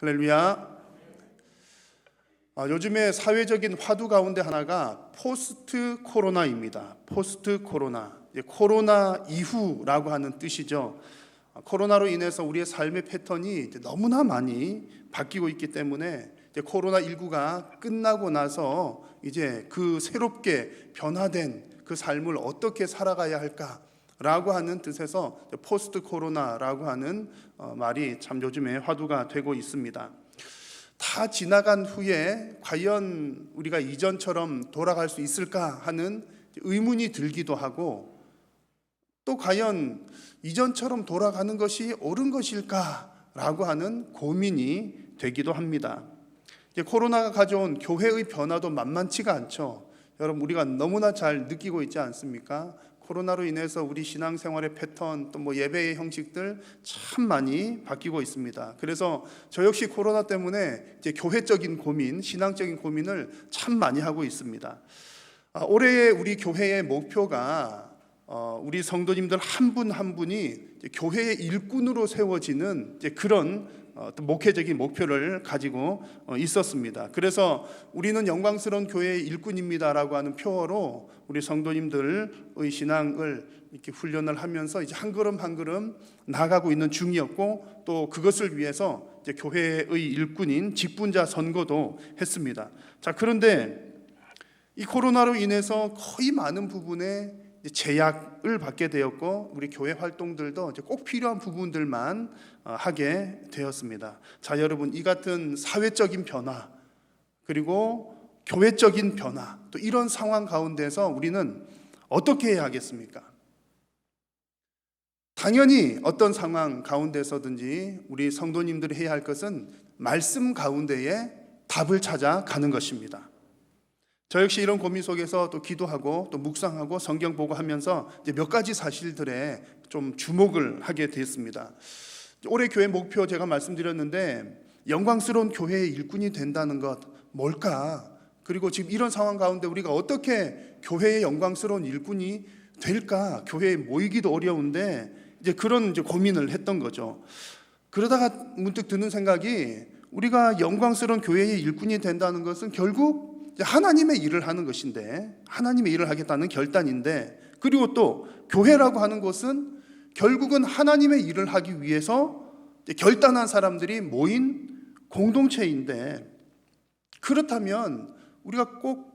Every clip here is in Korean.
할렐루야. 아, 요즘에 사회적인 화두 가운데 하나가 포스트 코로나입니다. 포스트 코로나. 코로나 이후라고 하는 뜻이죠. 아, 코로나로 인해서 우리의 삶의 패턴이 너무나 많이 바뀌고 있기 때문에 코로나 19가 끝나고 나서 이제 그 새롭게 변화된 그 삶을 어떻게 살아가야 할까 라고 하는 뜻에서 포스트 코로나라고 하는 어, 말이 참 요즘에 화두가 되고 있습니다. 다 지나간 후에 과연 우리가 이전처럼 돌아갈 수 있을까 하는 의문이 들기도 하고 또 과연 이전처럼 돌아가는 것이 옳은 것일까라고 하는 고민이 되기도 합니다. 코로나가 가져온 교회의 변화도 만만치가 않죠. 여러분 우리가 너무나 잘 느끼고 있지 않습니까? 코로나로 인해서 우리 신앙생활의 패턴 또 뭐 예배의 형식들 참 많이 바뀌고 있습니다. 그래서 저 역시 코로나 때문에 이제 교회적인 고민, 신앙적인 고민을 참 많이 하고 있습니다. 아, 올해 우리 교회의 목표가 어, 우리 성도님들 한 분한 분이 교회의 일꾼으로 세워지는 그런 어, 또 목회적인 목표를 가지고 어, 있었습니다. 그래서 우리는 영광스러운 교회의 일꾼입니다라고 하는 표어로 우리 성도님들의 신앙을 이렇게 훈련을 하면서 이제 한 걸음 한 걸음 나가고 있는 중이었고 또 그것을 위해서 이제 교회의 일꾼인 직분자 선거도 했습니다. 자 그런데 이 코로나로 인해서 거의 많은 부분에 이 제 제약을 받게 되었고 우리 교회 활동들도 이제 꼭 필요한 부분들만 어, 하게 되었습니다. 자 여러분 이 같은 사회적인 변화 그리고 교회적인 변화 또 이런 상황 가운데서 우리는 어떻게 해야 하겠습니까? 당연히 어떤 상황 가운데서든지 우리 성도님들이 해야 할 것은 말씀 가운데에 답을 찾아 가는 것입니다. 저 역시 이런 고민 속에서 또 기도하고 또 묵상하고 성경 보고 하면서 이제 몇 가지 사실들에 좀 주목을 하게 됐습니다. 올해 교회 목표 제가 말씀드렸는데 영광스러운 교회의 일꾼이 된다는 것 뭘까? 그리고 지금 이런 상황 가운데 우리가 어떻게 교회의 영광스러운 일꾼이 될까? 교회에 모이기도 어려운데 이제 그런 이제 고민을 했던 거죠. 그러다가 문득 드는 생각이 우리가 영광스러운 교회의 일꾼이 된다는 것은 결국 하나님의 일을 하는 것인데 하나님의 일을 하겠다는 결단인데 그리고 또 교회라고 하는 것은 결국은 하나님의 일을 하기 위해서 결단한 사람들이 모인 공동체인데 그렇다면 우리가 꼭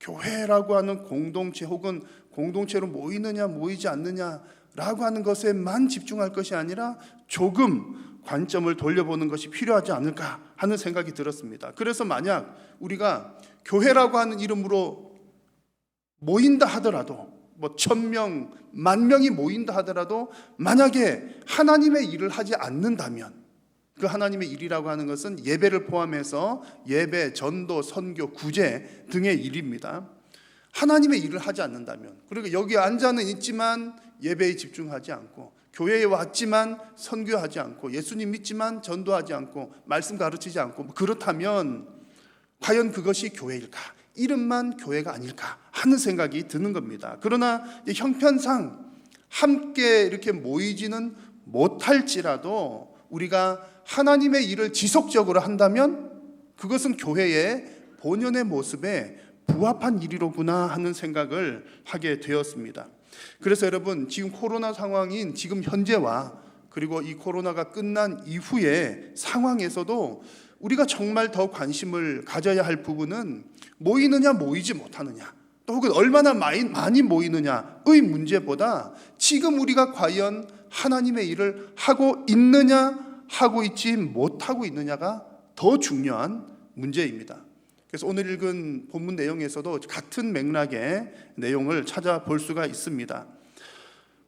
교회라고 하는 공동체 혹은 공동체로 모이느냐 모이지 않느냐라고 하는 것에만 집중할 것이 아니라 조금 관점을 돌려보는 것이 필요하지 않을까 하는 생각이 들었습니다. 그래서 만약 우리가 교회라고 하는 이름으로 모인다 하더라도 뭐 천명, 만 명이 모인다 하더라도 만약에 하나님의 일을 하지 않는다면 그 하나님의 일이라고 하는 것은 예배를 포함해서 예배, 전도, 선교, 구제 등의 일입니다. 하나님의 일을 하지 않는다면 그리고 여기 앉아는 있지만 예배에 집중하지 않고 교회에 왔지만 선교하지 않고 예수님 믿지만 전도하지 않고 말씀 가르치지 않고 뭐 그렇다면 과연 그것이 교회일까? 이름만 교회가 아닐까 하는 생각이 드는 겁니다. 그러나 형편상 함께 이렇게 모이지는 못할지라도 우리가 하나님의 일을 지속적으로 한다면 그것은 교회의 본연의 모습에 부합한 일이로구나 하는 생각을 하게 되었습니다. 그래서 여러분 지금 코로나 상황인 지금 현재와 그리고 이 코로나가 끝난 이후의 상황에서도 우리가 정말 더 관심을 가져야 할 부분은 모이느냐 모이지 못하느냐 또 혹은 얼마나 많이, 많이 모이느냐의 문제보다 지금 우리가 과연 하나님의 일을 하고 있느냐 하고 있지 못하고 있느냐가 더 중요한 문제입니다. 그래서 오늘 읽은 본문 내용에서도 같은 맥락의 내용을 찾아볼 수가 있습니다.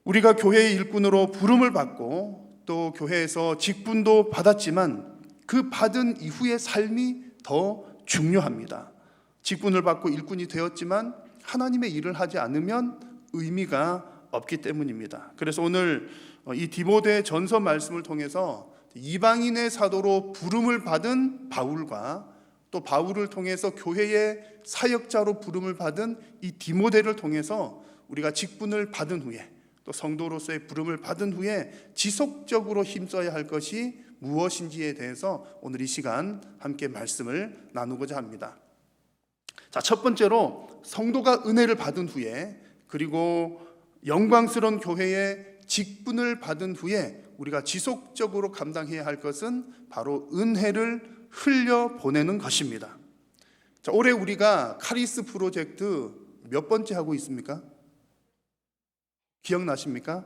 우리가 교회의 일꾼으로 부름을 받고 또 교회에서 직분도 받았지만 그 받은 이후의 삶이 더 중요합니다. 직분을 받고 일꾼이 되었지만 하나님의 일을 하지 않으면 의미가 없기 때문입니다. 그래서 오늘 이 디모데 전서 말씀을 통해서 이방인의 사도로 부름을 받은 바울과 또 바울을 통해서 교회의 사역자로 부름을 받은 이 디모데를 통해서 우리가 직분을 받은 후에 또 성도로서의 부름을 받은 후에 지속적으로 힘써야 할 것이 무엇인지에 대해서 오늘 이 시간 함께 말씀을 나누고자 합니다. 자, 첫 번째로 성도가 은혜를 받은 후에 그리고 영광스러운 교회의 직분을 받은 후에 우리가 지속적으로 감당해야 할 것은 바로 은혜를 흘려 보내는 것입니다. 자, 올해 우리가 카리스 프로젝트 몇 번째 하고 있습니까? 기억나십니까?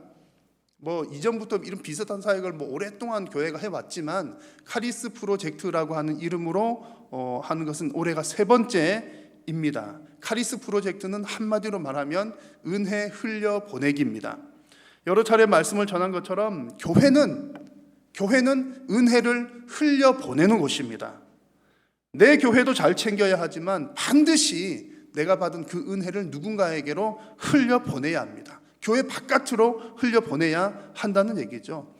뭐 이전부터 이런 비슷한 사역을 뭐 오랫동안 교회가 해왔지만 카리스 프로젝트라고 하는 이름으로 어, 하는 것은 올해가 세 번째입니다. 카리스 프로젝트는 한마디로 말하면 은혜 흘려 보내기입니다. 여러 차례 말씀을 전한 것처럼 교회는 교회는 은혜를 흘려 보내는 곳입니다. 내 교회도 잘 챙겨야 하지만 반드시 내가 받은 그 은혜를 누군가에게로 흘려 보내야 합니다. 교회 바깥으로 흘려 보내야 한다는 얘기죠.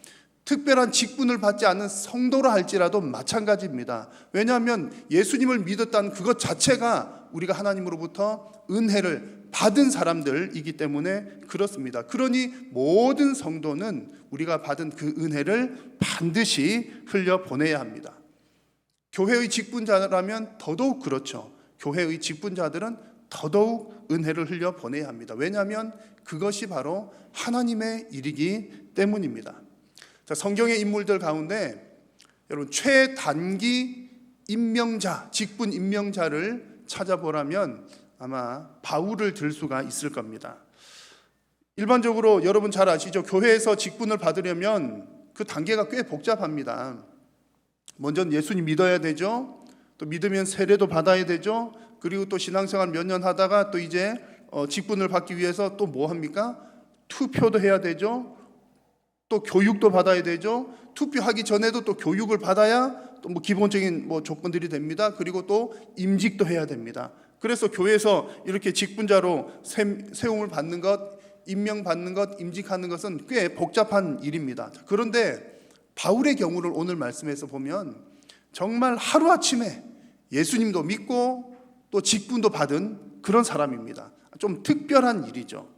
특별한 직분을 받지 않은 성도라 할지라도 마찬가지입니다. 왜냐하면 예수님을 믿었다는 그것 자체가 우리가 하나님으로부터 은혜를 받은 사람들이기 때문에 그렇습니다. 그러니 모든 성도는 우리가 받은 그 은혜를 반드시 흘려 보내야 합니다. 교회의 직분자라면 더더욱 그렇죠. 교회의 직분자들은 더더욱 은혜를 흘려 보내야 합니다. 왜냐하면 그것이 바로 하나님의 일이기 때문입니다. 자, 성경의 인물들 가운데 여러분 최단기 임명자, 직분 임명자를 찾아보라면 아마 바울을 들 수가 있을 겁니다. 일반적으로 여러분 잘 아시죠? 교회에서 직분을 받으려면 그 단계가 꽤 복잡합니다. 먼저 예수님 믿어야 되죠. 또 믿으면 세례도 받아야 되죠. 그리고 또 신앙생활 몇 년 하다가 또 이제 어, 직분을 받기 위해서 또 뭐 합니까? 투표도 해야 되죠. 또 교육도 받아야 되죠. 투표하기 전에도 또 교육을 받아야 또 뭐 기본적인 뭐 조건들이 됩니다. 그리고 또 임직도 해야 됩니다. 그래서 교회에서 이렇게 직분자로 세움을 받는 것, 임명받는 것, 임직하는 것은 꽤 복잡한 일입니다. 그런데 바울의 경우를 오늘 말씀에서 보면 정말 하루아침에 예수님도 믿고 또 직분도 받은 그런 사람입니다. 좀 특별한 일이죠.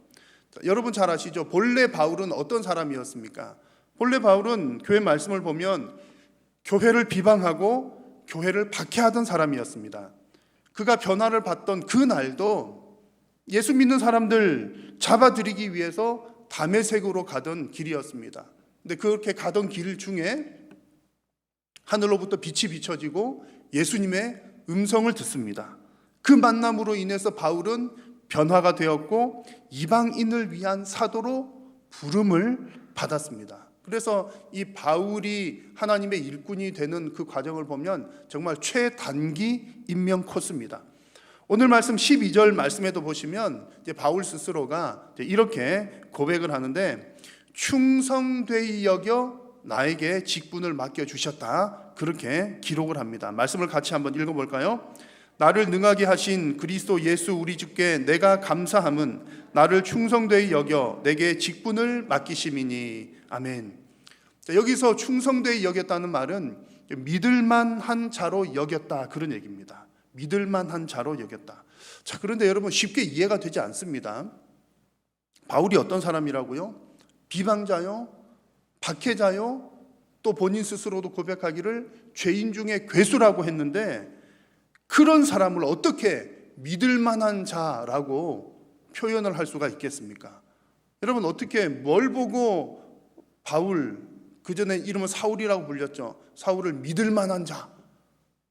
여러분 잘 아시죠? 본래 바울은 어떤 사람이었습니까? 본래 바울은 교회 말씀을 보면 교회를 비방하고 교회를 박해하던 사람이었습니다. 그가 변화를 받던 그 날도 예수 믿는 사람들 잡아들이기 위해서 담에색으로 가던 길이었습니다. 근데 그렇게 가던 길 중에 하늘로부터 빛이 비춰지고 예수님의 음성을 듣습니다. 그 만남으로 인해서 바울은 변화가 되었고 이방인을 위한 사도로 부름을 받았습니다. 그래서 이 바울이 하나님의 일꾼이 되는 그 과정을 보면 정말 최단기 임명 코스입니다. 오늘 말씀 12절 말씀에도 보시면 이제 바울 스스로가 이렇게 고백을 하는데 충성되이 여겨 나에게 직분을 맡겨 주셨다. 그렇게 기록을 합니다. 말씀을 같이 한번 읽어 볼까요? 나를 능하게 하신 그리스도 예수 우리 주께 내가 감사함은 나를 충성되이 여겨 내게 직분을 맡기심이니 아멘. 자, 여기서 충성되이 여겼다는 말은 믿을만한 자로 여겼다 그런 얘기입니다. 믿을만한 자로 여겼다. 자 그런데 여러분 쉽게 이해가 되지 않습니다. 바울이 어떤 사람이라고요? 비방자요, 박해자요, 또 본인 스스로도 고백하기를 죄인 중에 괴수라고 했는데 그런 사람을 어떻게 믿을 만한 자라고 표현을 할 수가 있겠습니까? 여러분 어떻게 뭘 보고 바울 그 전에 이름은 사울이라고 불렸죠. 사울을 믿을 만한 자,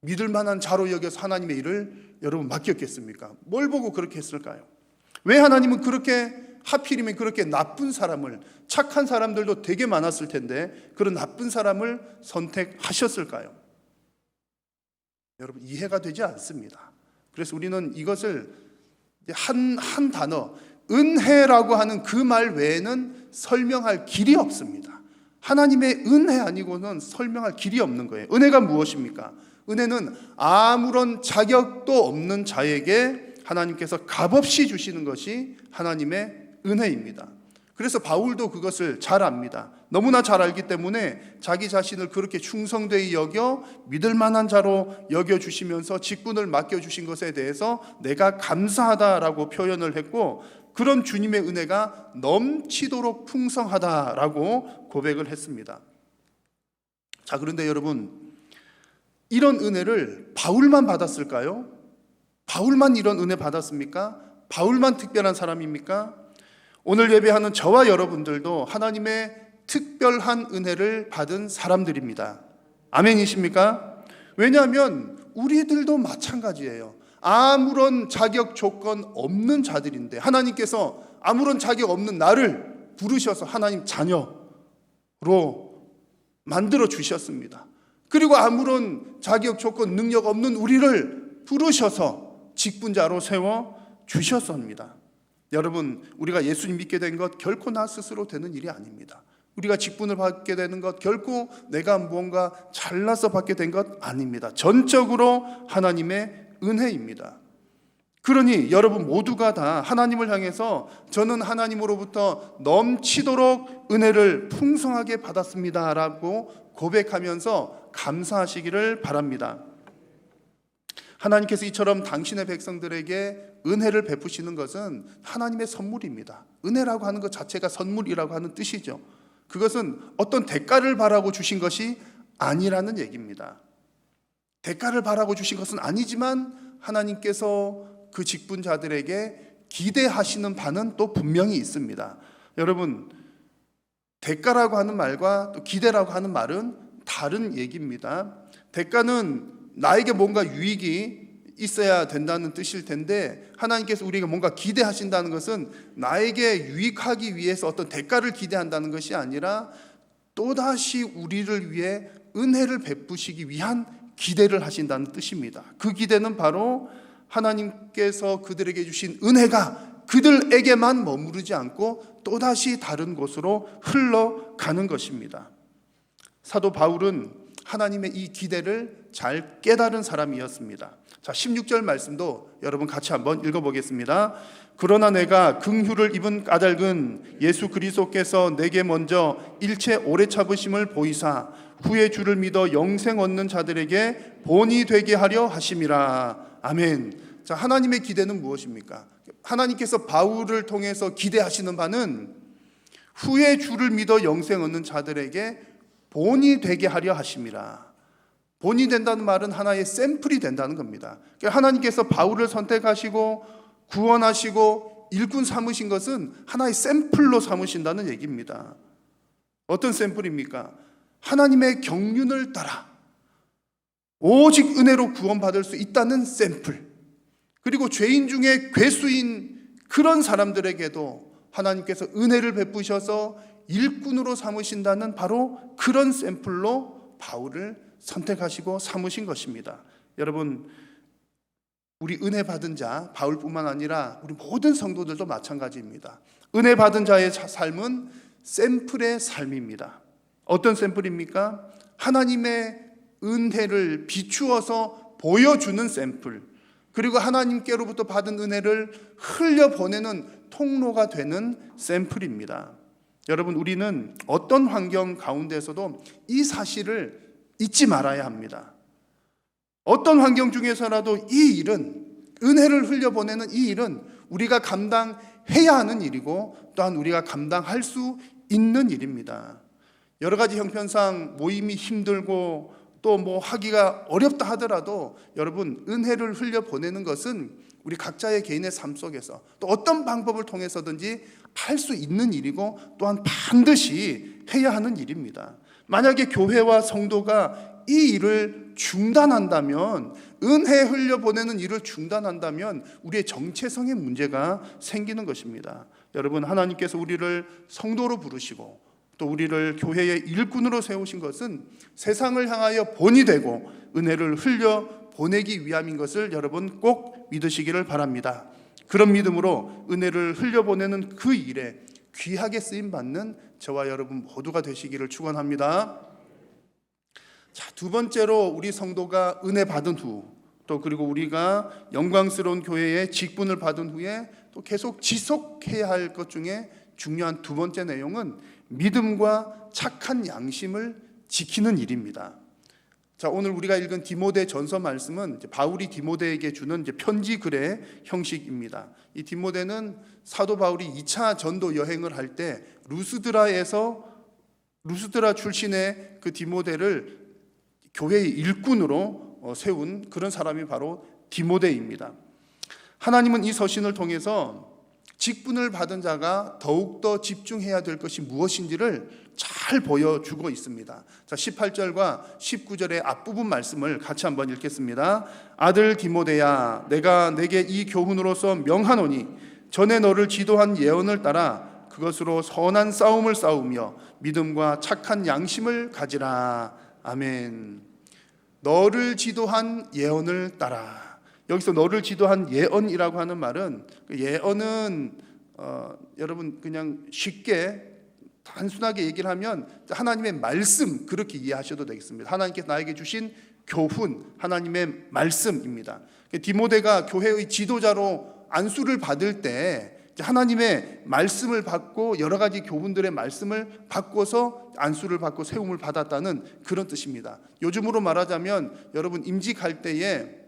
믿을 만한 자로 여겨서 하나님의 일을 여러분 맡겼겠습니까? 뭘 보고 그렇게 했을까요? 왜 하나님은 그렇게 하필이면 그렇게 나쁜 사람을 착한 사람들도 되게 많았을 텐데 그런 나쁜 사람을 선택하셨을까요? 여러분 이해가 되지 않습니다. 그래서 우리는 이것을 한, 한 단어, 은혜라고 하는 그 말 외에는 설명할 길이 없습니다. 하나님의 은혜 아니고는 설명할 길이 없는 거예요. 은혜가 무엇입니까? 은혜는 아무런 자격도 없는 자에게 하나님께서 값없이 주시는 것이 하나님의 은혜입니다. 그래서 바울도 그것을 잘 압니다. 너무나 잘 알기 때문에 자기 자신을 그렇게 충성되이 여겨 믿을 만한 자로 여겨 주시면서 직분을 맡겨 주신 것에 대해서 내가 감사하다라고 표현을 했고 그런 주님의 은혜가 넘치도록 풍성하다라고 고백을 했습니다. 자, 그런데 여러분 이런 은혜를 바울만 받았을까요? 바울만 이런 은혜 받았습니까? 바울만 특별한 사람입니까? 오늘 예배하는 저와 여러분들도 하나님의 특별한 은혜를 받은 사람들입니다. 아멘이십니까? 왜냐하면 우리들도 마찬가지예요. 아무런 자격 조건 없는 자들인데 하나님께서 아무런 자격 없는 나를 부르셔서 하나님 자녀로 만들어 주셨습니다. 그리고 아무런 자격 조건 능력 없는 우리를 부르셔서 직분자로 세워 주셨습니다. 여러분, 우리가 예수님 믿게 된 것 결코 나 스스로 되는 일이 아닙니다. 우리가 직분을 받게 되는 것 결코 내가 무언가 잘나서 받게 된 것 아닙니다. 전적으로 하나님의 은혜입니다. 그러니 여러분 모두가 다 하나님을 향해서 저는 하나님으로부터 넘치도록 은혜를 풍성하게 받았습니다라고 고백하면서 감사하시기를 바랍니다. 하나님께서 이처럼 당신의 백성들에게 은혜를 베푸시는 것은 하나님의 선물입니다. 은혜라고 하는 것 자체가 선물이라고 하는 뜻이죠. 그것은 어떤 대가를 바라고 주신 것이 아니라는 얘기입니다. 대가를 바라고 주신 것은 아니지만 하나님께서 그 직분자들에게 기대하시는 바는 또 분명히 있습니다. 여러분, 대가라고 하는 말과 또 기대라고 하는 말은 다른 얘기입니다. 대가는 나에게 뭔가 유익이 있어야 된다는 뜻일 텐데 하나님께서 우리에게 뭔가 기대하신다는 것은 나에게 유익하기 위해서 어떤 대가를 기대한다는 것이 아니라 또다시 우리를 위해 은혜를 베푸시기 위한 기대를 하신다는 뜻입니다. 그 기대는 바로 하나님께서 그들에게 주신 은혜가 그들에게만 머무르지 않고 또다시 다른 곳으로 흘러가는 것입니다. 사도 바울은 하나님의 이 기대를 잘 깨달은 사람이었습니다. 자, 16절 말씀도 여러분 같이 한번 읽어보겠습니다. 그러나 내가 긍휼을 입은 까닭은 예수 그리스도께서 내게 먼저 일체 오래 참으심을 보이사 후에 주를 믿어 영생 얻는 자들에게 본이 되게 하려 하심이라. 아멘. 자, 하나님의 기대는 무엇입니까? 하나님께서 바울을 통해서 기대하시는 바는 후에 주를 믿어 영생 얻는 자들에게 본이 되게 하려 하심이라. 본이 된다는 말은 하나의 샘플이 된다는 겁니다. 그러니까 하나님께서 바울을 선택하시고 구원하시고 일꾼 삼으신 것은 하나의 샘플로 삼으신다는 얘기입니다. 어떤 샘플입니까? 하나님의 경륜을 따라 오직 은혜로 구원받을 수 있다는 샘플. 그리고 죄인 중에 괴수인 그런 사람들에게도 하나님께서 은혜를 베푸셔서 일꾼으로 삼으신다는 바로 그런 샘플로 바울을 선택하시고 삼으신 것입니다. 여러분, 우리 은혜 받은 자, 바울뿐만 아니라 우리 모든 성도들도 마찬가지입니다. 은혜 받은 자의 삶은 샘플의 삶입니다. 어떤 샘플입니까? 하나님의 은혜를 비추어서 보여주는 샘플. 그리고 하나님께로부터 받은 은혜를 흘려보내는 통로가 되는 샘플입니다. 여러분, 우리는 어떤 환경 가운데서도 이 사실을 잊지 말아야 합니다. 어떤 환경 중에서라도 이 일은 은혜를 흘려보내는 이 일은 우리가 감당해야 하는 일이고 또한 우리가 감당할 수 있는 일입니다. 여러 가지 형편상 모임이 힘들고 또 뭐 하기가 어렵다 하더라도 여러분 은혜를 흘려보내는 것은 우리 각자의 개인의 삶 속에서 또 어떤 방법을 통해서든지 할 수 있는 일이고 또한 반드시 해야 하는 일입니다. 만약에 교회와 성도가 이 일을 중단한다면 은혜 흘려보내는 일을 중단한다면 우리의 정체성의 문제가 생기는 것입니다. 여러분 하나님께서 우리를 성도로 부르시고 또 우리를 교회의 일꾼으로 세우신 것은 세상을 향하여 본이 되고 은혜를 흘려 보내기 위함인 것을 여러분 꼭 믿으시기를 바랍니다. 그런 믿음으로 은혜를 흘려 보내는 그 일에 귀하게 쓰임 받는 저와 여러분 모두가 되시기를 축원합니다. 자, 두 번째로 우리 성도가 은혜 받은 후, 또 그리고 우리가 영광스러운 교회의 직분을 받은 후에 또 계속 지속해야 할 것 중에 중요한 두 번째 내용은 믿음과 착한 양심을 지키는 일입니다. 자, 오늘 우리가 읽은 디모데 전서 말씀은 바울이 디모데에게 주는 편지 글의 형식입니다. 이 디모데는 사도 바울이 2차 전도 여행을 할 때 루스드라에서 루스드라 출신의 그 디모데를 교회의 일꾼으로 어, 세운 그런 사람이 바로 디모데입니다. 하나님은 이 서신을 통해서 직분을 받은 자가 더욱더 집중해야 될 것이 무엇인지를 잘 보여주고 있습니다. 자, 18절과 19절의 앞부분 말씀을 같이 한번 읽겠습니다. 아들 디모데야, 내가 내게 이 교훈으로서 명하노니 전에 너를 지도한 예언을 따라 그것으로 선한 싸움을 싸우며 믿음과 착한 양심을 가지라. 아멘. 너를 지도한 예언을 따라. 여기서 너를 지도한 예언이라고 하는 말은 그 예언은 어, 여러분 그냥 쉽게 단순하게 얘기를 하면 하나님의 말씀 그렇게 이해하셔도 되겠습니다. 하나님께서 나에게 주신 교훈, 하나님의 말씀입니다. 디모데가 교회의 지도자로 안수를 받을 때 하나님의 말씀을 받고 여러 가지 교훈들의 말씀을 바꿔서 안수를 받고 세움을 받았다는 그런 뜻입니다. 요즘으로 말하자면 여러분 임직할 때에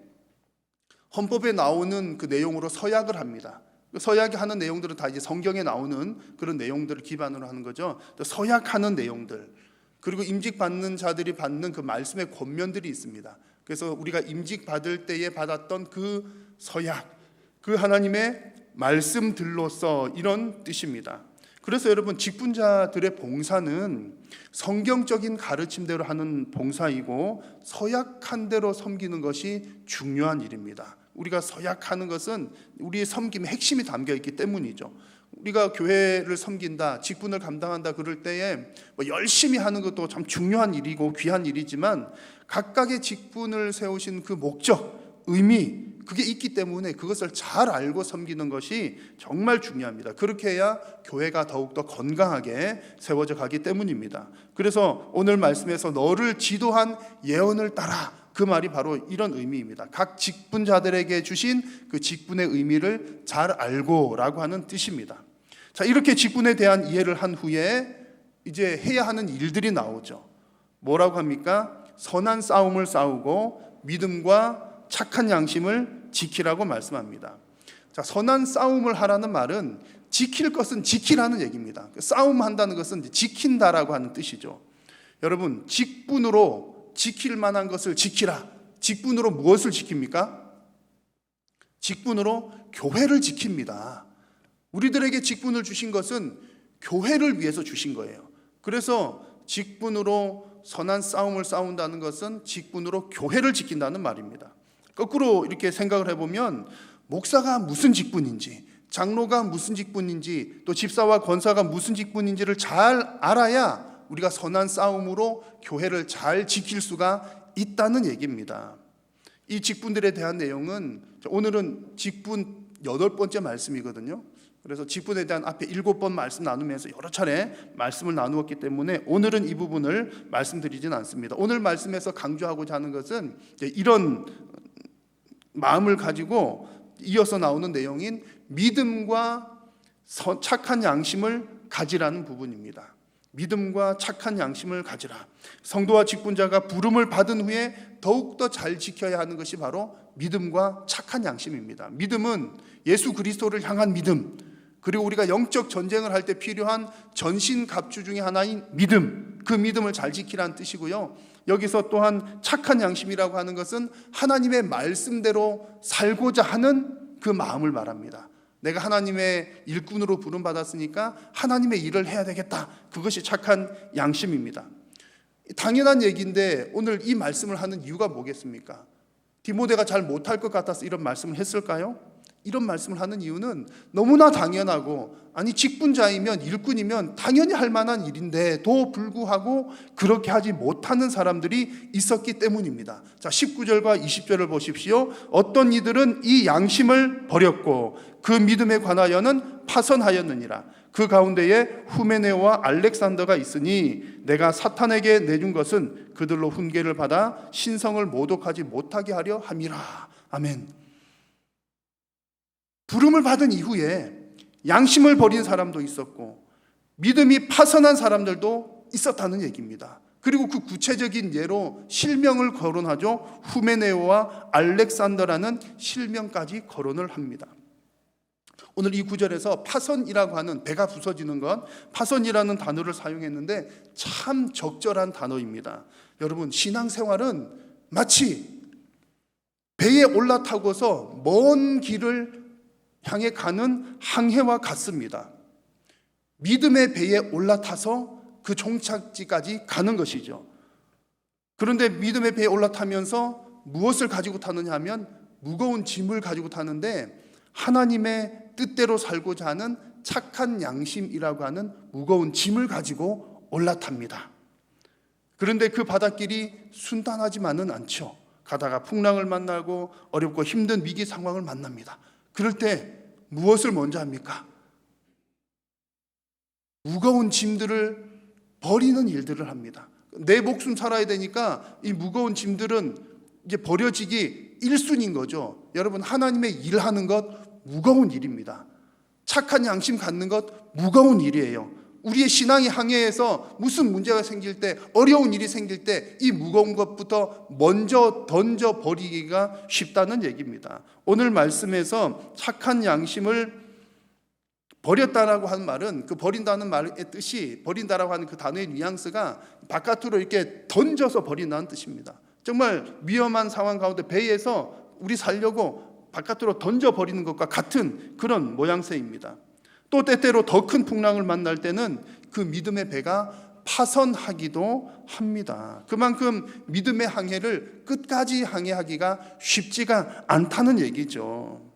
헌법에 나오는 그 내용으로 서약을 합니다. 서약이 하는 내용들은 다 이제 성경에 나오는 그런 내용들을 기반으로 하는 거죠. 또 서약하는 내용들 그리고 임직 받는 자들이 받는 그 말씀의 권면들이 있습니다. 그래서 우리가 임직 받을 때에 받았던 그 서약, 그 하나님의 말씀들로서 이런 뜻입니다. 그래서 여러분 직분자들의 봉사는 성경적인 가르침대로 하는 봉사이고 서약한 대로 섬기는 것이 중요한 일입니다. 우리가 서약하는 것은 우리의 섬김의 핵심이 담겨 있기 때문이죠. 우리가 교회를 섬긴다, 직분을 감당한다 그럴 때에 뭐 열심히 하는 것도 참 중요한 일이고 귀한 일이지만 각각의 직분을 세우신 그 목적, 의미 그게 있기 때문에 그것을 잘 알고 섬기는 것이 정말 중요합니다. 그렇게 해야 교회가 더욱더 건강하게 세워져 가기 때문입니다. 그래서 오늘 말씀에서 너를 지도한 예언을 따라 그 말이 바로 이런 의미입니다. 각 직분자들에게 주신 그 직분의 의미를 잘 알고라고 하는 뜻입니다. 자, 이렇게 직분에 대한 이해를 한 후에 이제 해야 하는 일들이 나오죠. 뭐라고 합니까? 선한 싸움을 싸우고 믿음과 착한 양심을 지키라고 말씀합니다. 자, 선한 싸움을 하라는 말은 지킬 것은 지키라는 얘기입니다. 싸움한다는 것은 지킨다라고 하는 뜻이죠. 여러분, 직분으로 지킬 만한 것을 지키라. 직분으로 무엇을 지킵니까? 직분으로 교회를 지킵니다. 우리들에게 직분을 주신 것은 교회를 위해서 주신 거예요. 그래서 직분으로 선한 싸움을 싸운다는 것은 직분으로 교회를 지킨다는 말입니다. 거꾸로 이렇게 생각을 해보면 목사가 무슨 직분인지, 장로가 무슨 직분인지, 또 집사와 권사가 무슨 직분인지를 잘 알아야 우리가 선한 싸움으로 교회를 잘 지킬 수가 있다는 얘기입니다. 이 직분들에 대한 내용은 오늘은 직분 여덟 번째 말씀이거든요. 그래서 직분에 대한 앞에 일곱 번 말씀 나누면서 여러 차례 말씀을 나누었기 때문에 오늘은 이 부분을 말씀드리진 않습니다. 오늘 말씀에서 강조하고자 하는 것은 이런 마음을 가지고 이어서 나오는 내용인 믿음과 착한 양심을 가지라는 부분입니다. 믿음과 착한 양심을 가지라. 성도와 직분자가 부름을 받은 후에 더욱더 잘 지켜야 하는 것이 바로 믿음과 착한 양심입니다. 믿음은 예수 그리스도를 향한 믿음, 그리고 우리가 영적 전쟁을 할 때 필요한 전신 갑주 중의 하나인 믿음, 그 믿음을 잘 지키라는 뜻이고요. 여기서 또한 착한 양심이라고 하는 것은 하나님의 말씀대로 살고자 하는 그 마음을 말합니다. 내가 하나님의 일꾼으로 부름 받았으니까 하나님의 일을 해야 되겠다. 그것이 착한 양심입니다. 당연한 얘기인데 오늘 이 말씀을 하는 이유가 뭐겠습니까? 디모데가 잘 못할 것 같아서 이런 말씀을 했을까요? 이런 말씀을 하는 이유는 너무나 당연하고 아니 직분자이면 일꾼이면 당연히 할 만한 일인데도 불구하고 그렇게 하지 못하는 사람들이 있었기 때문입니다. 자, 19절과 20절을 보십시오. 어떤 이들은 이 양심을 버렸고 그 믿음에 관하여는 파선하였느니라. 그 가운데에 후메네오와 알렉산더가 있으니 내가 사탄에게 내준 것은 그들로 훈계를 받아 신성을 모독하지 못하게 하려 함이라. 아멘. 부름을 받은 이후에 양심을 버린 사람도 있었고 믿음이 파선한 사람들도 있었다는 얘기입니다. 그리고 그 구체적인 예로 실명을 거론하죠. 후메네오와 알렉산더라는 실명까지 거론을 합니다. 오늘 이 구절에서 파선이라고 하는 배가 부서지는 것, 파선이라는 단어를 사용했는데 참 적절한 단어입니다. 여러분, 신앙생활은 마치 배에 올라타고서 먼 길을 향해 가는 항해와 같습니다. 믿음의 배에 올라타서 그 종착지까지 가는 것이죠. 그런데 믿음의 배에 올라타면서 무엇을 가지고 타느냐 하면 무거운 짐을 가지고 타는데 하나님의 뜻대로 살고자 하는 착한 양심이라고 하는 무거운 짐을 가지고 올라탑니다. 그런데 그 바닷길이 순탄하지만은 않죠. 가다가 풍랑을 만나고 어렵고 힘든 위기 상황을 만납니다. 그럴 때 무엇을 먼저 합니까? 무거운 짐들을 버리는 일들을 합니다. 내 목숨 살아야 되니까 이 무거운 짐들은 이제 버려지기 일순인 거죠. 여러분 하나님의 일하는 것 무거운 일입니다. 착한 양심 갖는 것 무거운 일이에요. 우리의 신앙의 항해에서 무슨 문제가 생길 때 어려운 일이 생길 때 이 무거운 것부터 먼저 던져 버리기가 쉽다는 얘기입니다. 오늘 말씀에서 착한 양심을 버렸다라고 하는 말은 그 버린다는 말의 뜻이 버린다라고 하는 그 단어의 뉘앙스가 바깥으로 이렇게 던져서 버린다는 뜻입니다. 정말 위험한 상황 가운데 배에서 우리 살려고 바깥으로 던져 버리는 것과 같은 그런 모양새입니다. 또 때때로 더 큰 풍랑을 만날 때는 그 믿음의 배가 파선하기도 합니다. 그만큼 믿음의 항해를 끝까지 항해하기가 쉽지가 않다는 얘기죠.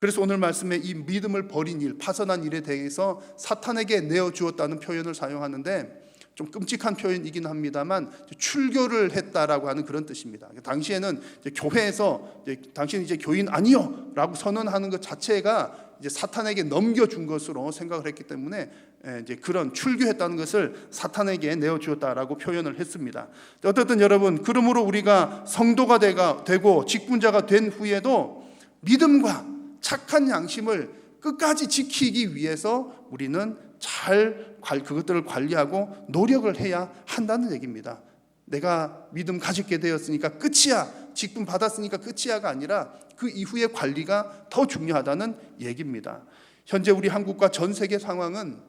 그래서 오늘 말씀에 이 믿음을 버린 일, 파선한 일에 대해서 사탄에게 내어 주었다는 표현을 사용하는데 좀 끔찍한 표현이긴 합니다만 출교를 했다라고 하는 그런 뜻입니다. 당시에는 교회에서 당신은 이제 교인 아니요라고 선언하는 것 자체가 이제 사탄에게 넘겨준 것으로 생각을 했기 때문에 예, 이제 그런 출교했다는 것을 사탄에게 내어 주었다라고 표현을 했습니다. 어쨌든 여러분 그러므로 우리가 성도가 되고 직분자가 된 후에도 믿음과 착한 양심을 끝까지 지키기 위해서 우리는 잘 그것들을 관리하고 노력을 해야 한다는 얘기입니다. 내가 믿음 가졌게 되었으니까 끝이야. 직분 받았으니까 끝이야가 아니라 그 이후의 관리가 더 중요하다는 얘기입니다. 현재 우리 한국과 전 세계 상황은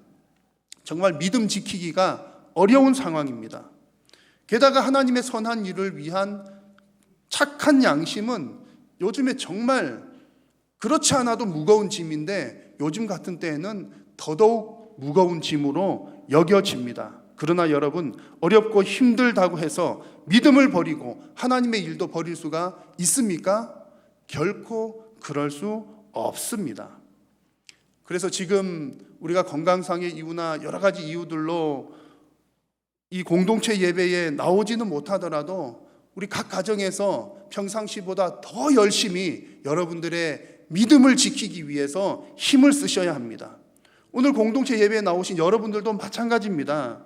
정말 믿음 지키기가 어려운 상황입니다. 게다가 하나님의 선한 일을 위한 착한 양심은 요즘에 정말 그렇지 않아도 무거운 짐인데 요즘 같은 때에는 더더욱 무거운 짐으로 여겨집니다. 그러나 여러분 어렵고 힘들다고 해서 믿음을 버리고 하나님의 일도 버릴 수가 있습니까? 결코 그럴 수 없습니다. 그래서 지금 우리가 건강상의 이유나 여러 가지 이유들로 이 공동체 예배에 나오지는 못하더라도 우리 각 가정에서 평상시보다 더 열심히 여러분들의 믿음을 지키기 위해서 힘을 쓰셔야 합니다. 오늘 공동체 예배에 나오신 여러분들도 마찬가지입니다.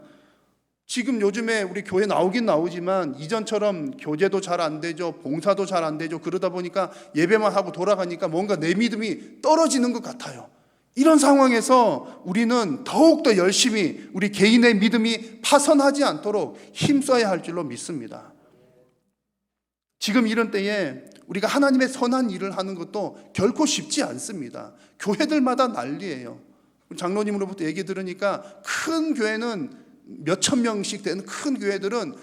지금 요즘에 우리 교회 나오긴 나오지만 이전처럼 교제도 잘 안 되죠. 봉사도 잘 안 되죠. 그러다 보니까 예배만 하고 돌아가니까 뭔가 내 믿음이 떨어지는 것 같아요. 이런 상황에서 우리는 더욱더 열심히 우리 개인의 믿음이 파선하지 않도록 힘써야 할 줄로 믿습니다. 지금 이런 때에 우리가 하나님의 선한 일을 하는 것도 결코 쉽지 않습니다. 교회들마다 난리예요. 장로님으로부터 얘기 들으니까 큰 교회는 몇천 명씩 되는 큰 교회들은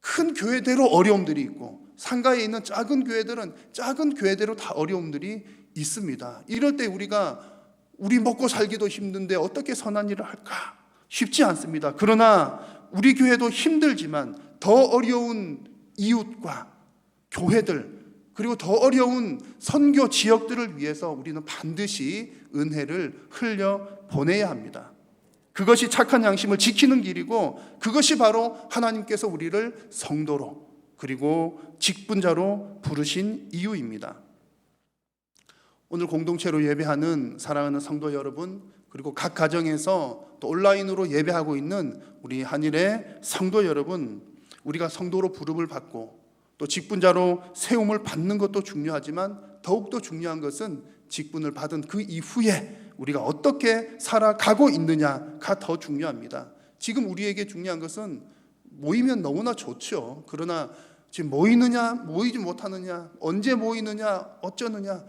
큰 교회대로 어려움들이 있고 상가에 있는 작은 교회들은 작은 교회대로 다 어려움들이 있습니다. 이럴 때 우리가 우리 먹고 살기도 힘든데 어떻게 선한 일을 할까? 쉽지 않습니다. 그러나 우리 교회도 힘들지만 더 어려운 이웃과 교회들 그리고 더 어려운 선교 지역들을 위해서 우리는 반드시 은혜를 흘려 보내야 합니다. 그것이 착한 양심을 지키는 길이고 그것이 바로 하나님께서 우리를 성도로 그리고 직분자로 부르신 이유입니다. 오늘 공동체로 예배하는 사랑하는 성도 여러분 그리고 각 가정에서 또 온라인으로 예배하고 있는 우리 한일의 성도 여러분 우리가 성도로 부름을 받고 또 직분자로 세움을 받는 것도 중요하지만 더욱더 중요한 것은 직분을 받은 그 이후에 우리가 어떻게 살아가고 있느냐가 더 중요합니다. 지금 우리에게 중요한 것은 모이면 너무나 좋죠. 그러나 지금 모이느냐, 모이지 못하느냐, 언제 모이느냐, 어쩌느냐,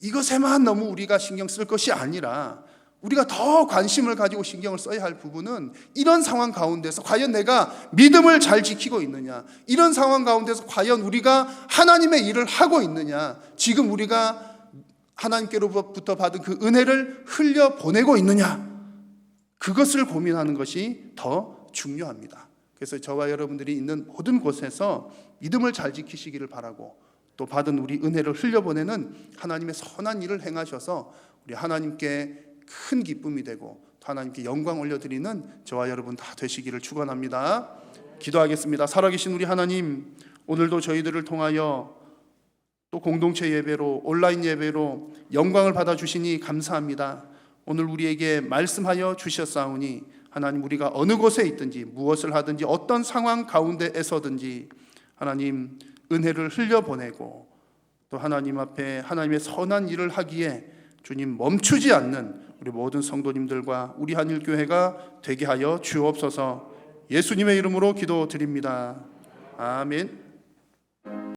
이것에만 너무 우리가 신경 쓸 것이 아니라 우리가 더 관심을 가지고 신경을 써야 할 부분은 이런 상황 가운데서 과연 내가 믿음을 잘 지키고 있느냐, 이런 상황 가운데서 과연 우리가 하나님의 일을 하고 있느냐, 지금 우리가 하나님께로부터 받은 그 은혜를 흘려 보내고 있느냐, 그것을 고민하는 것이 더 중요합니다. 그래서 저와 여러분들이 있는 모든 곳에서 믿음을 잘 지키시기를 바라고 또 받은 우리 은혜를 흘려보내는 하나님의 선한 일을 행하셔서 우리 하나님께 큰 기쁨이 되고 또 하나님께 영광 올려드리는 저와 여러분 다 되시기를 축원합니다. 기도하겠습니다. 살아계신 우리 하나님 오늘도 저희들을 통하여 또 공동체 예배로 온라인 예배로 영광을 받아 주시니 감사합니다. 오늘 우리에게 말씀하여 주셨사오니 하나님 우리가 어느 곳에 있든지 무엇을 하든지 어떤 상황 가운데에서든지 하나님 은혜를 흘려 보내고 또 하나님 앞에 하나님의 선한 일을 하기에 주님 멈추지 않는 우리 모든 성도님들과 우리 한일 교회가 되게 하여 주옵소서. 예수님의 이름으로 기도드립니다. 아멘.